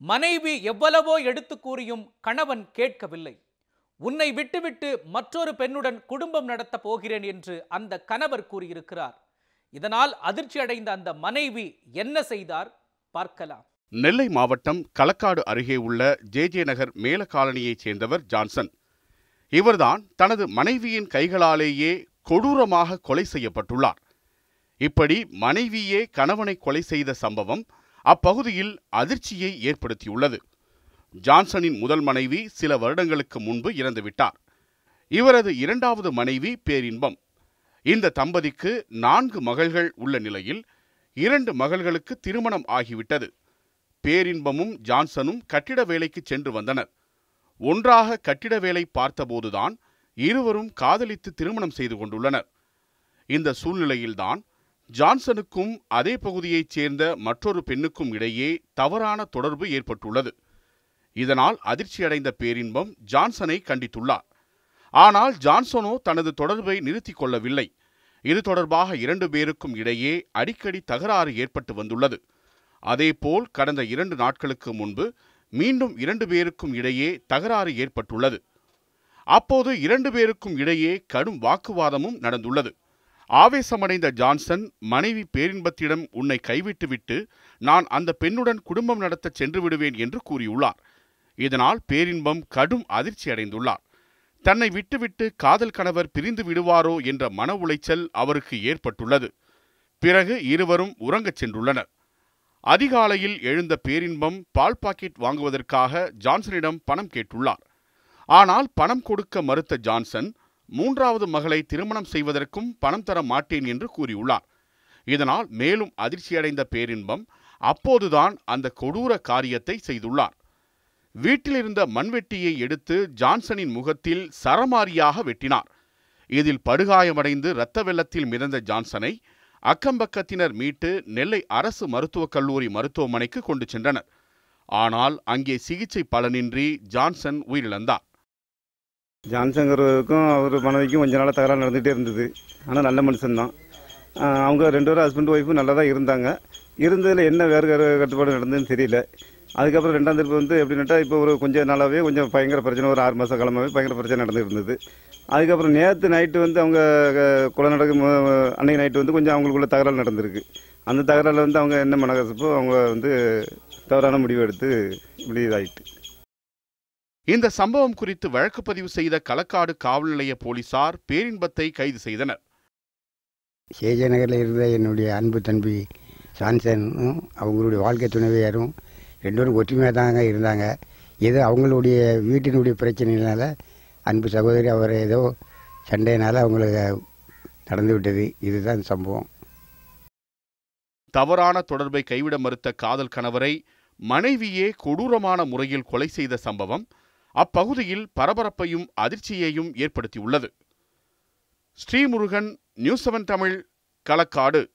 மனைவி எவ்வளவோ எடுத்து கூறியும் கணவன் கேட்கவில்லை. உன்னை விட்டுவிட்டு மற்றொரு பெண்ணுடன் குடும்பம் நடத்தப் போகிறேன் என்று அந்த கணவர் கூறியிருக்கிறார். இதனால் அதிர்ச்சி அடைந்த அந்த மனைவி என்ன செய்தார்? பார்க்கலாம். நெல்லை மாவட்டம் களக்காடு அருகே உள்ள ஜே. ஜே. நகர் மேல காலனியைச் சேர்ந்தவர் ஜான்சன். இவர்தான் தனது மனைவியின் கைகளாலேயே கொடூரமாக கொலை செய்யப்பட்டுள்ளார். இப்படி மனைவியே கணவனை கொலை செய்த சம்பவம் அப்பகுதியில் அதிர்ச்சியை ஏற்படுத்தியுள்ளது. ஜான்சனின் முதல் மனைவி சில வருடங்களுக்கு முன்பு இறந்துவிட்டார். இவரது இரண்டாவது மனைவி பேரின்பம். இந்த தம்பதிக்கு நான்கு மகள்கள் உள்ள நிலையில் இரண்டு மகள்களுக்கு திருமணம் ஆகிவிட்டது. பேரின்பமும் ஜான்சனும் கட்டிட வேலைக்கு சென்று வந்தனர். ஒன்றாக கட்டிட வேலை பார்த்தபோதுதான் இருவரும் காதலித்து திருமணம் செய்து கொண்டுள்ளனர். இந்த சூழ்நிலையில்தான் ஜான்சனுக்கும் அதே பகுதியைச் சேர்ந்த மற்றொரு பெண்ணுக்கும் இடையே தவறான தொடர்பு ஏற்பட்டுள்ளது. இதனால் அதிர்ச்சியடைந்த பேரின்பம் ஜான்சனை கண்டித்துள்ளார். ஆனால் ஜான்சனோ தனது தொடர்பை நிறுத்திக் கொள்ளவில்லை. இது தொடர்பாக இரண்டு பேருக்கும் இடையே அடிக்கடி தகராறு ஏற்பட்டு வந்துள்ளது. அதேபோல் கடந்த இரண்டு நாட்களுக்கு முன்பு மீண்டும் இரண்டு பேருக்கும் இடையே தகராறு ஏற்பட்டுள்ளது. அப்போது இரண்டு பேருக்கும் இடையே கடும் வாக்குவாதமும் நடந்துள்ளது. ஆவேசமடைந்த ஜான்சன் மனைவி பேரின்பத்திடம் உன்னை கைவிட்டுவிட்டு நான் அந்த பெண்ணுடன் குடும்பம் நடத்த சென்று விடுவேன் என்று கூறியுள்ளார். இதனால் பேரின்பம் கடும் அதிர்ச்சி அடைந்துள்ளார். தன்னை விட்டுவிட்டு காதல் கணவர் பிரிந்து விடுவாரோ என்ற மன உளைச்சல் அவருக்கு ஏற்பட்டுள்ளது. பிறகு இருவரும் உறங்கச் சென்றுள்ளனர். அதிகாலையில் எழுந்த பேரின்பம் பால் பாக்கெட் வாங்குவதற்காக ஜான்சனிடம் பணம் கேட்டுள்ளார். ஆனால் பணம் கொடுக்க மறுத்த ஜான்சன் மூன்றாவது மகளை திருமணம் செய்வதற்கும் பணம் தர மாட்டேன் என்று கூறியுள்ளார். இதனால் மேலும் அதிர்ச்சியடைந்த பேரின்பம் அப்போதுதான் அந்த கொடூர காரியத்தை செய்துள்ளார். வீட்டிலிருந்த மண்வெட்டியை எடுத்து ஜான்சனின் முகத்தில் சரமாரியாக வெட்டினார். இதில் படுகாயமடைந்து இரத்த வெள்ளத்தில் மிதந்த ஜான்சனை அக்கம்பக்கத்தினர் மீட்டு நெல்லை அரசு மருத்துவக் கல்லூரி மருத்துவமனைக்கு கொண்டு சென்றனர். ஆனால் அங்கே சிகிச்சை பலனின்றி ஜான்சன் உயிரிழந்தார். ஜான்சங்கருக்கும் அவர் மனைவிக்கும் கொஞ்ச நாளாக தகராறு நடந்துகிட்டே இருந்தது. ஆனால் நல்ல மனுஷன்தான். அவங்க ரெண்டு பேரும் ஹஸ்பண்ட் ஒய்ஃபும் நல்லா தான் இருந்தாங்க. இருந்ததில் என்ன வேறு வேறு கட்டுப்பாடு நடந்ததுன்னு தெரியல. அதுக்கப்புறம் ரெண்டாம் திருப்பி வந்து எப்படின்னாட்டா இப்போ ஒரு கொஞ்சம் நாளாகவே கொஞ்சம் பயங்கர பிரச்சனை ஒரு ஆறு மாதம் காலமாகவே பயங்கர பிரச்சனை நடந்துருந்தது இருந்தது. அதுக்கப்புறம் நேற்று நைட்டு வந்து அவங்க அஹ், நடக்கும் அன்னைக்கு நைட்டு வந்து கொஞ்சம் அவங்களுக்குள்ள தகராறு நடந்திருக்கு. அந்த தகராறில் வந்து அவங்க என்ன மனகசப்போ அவங்க வந்து தவறான முடிவு எடுத்து இப்படி இதாகிட்டு இந்த சம்பவம் குறித்து வழக்கு பதிவு செய்த களக்காடு காவல் நிலைய போலீசார் பேரின்பத்தை கைது செய்தனர். சேஜ நகரில் இருந்த என்னுடைய அன்பு தம்பி சான்சனும் அவங்களுடைய வாழ்க்கை துணைவியாரும் ரெண்டு பேரும் ஒற்றுமையாக தாங்க இருந்தாங்க. ஏதோ அவங்களுடைய வீட்டினுடைய பிரச்சனையினால அன்பு சகோதரி அவர் ஏதோ சண்டையினால அவங்களுக்கு நடந்து விட்டது. இதுதான் சம்பவம். தவறான தொடர்பை கைவிட மறுத்த காதல் கணவரை மனைவியே கொடூரமான முறையில் கொலை செய்த சம்பவம் அப்பகுதியில் பரபரப்பையும் அதிர்ச்சியையும் ஏற்படுத்தியுள்ளது. Srimurugan news seven Tamil Kalakkad.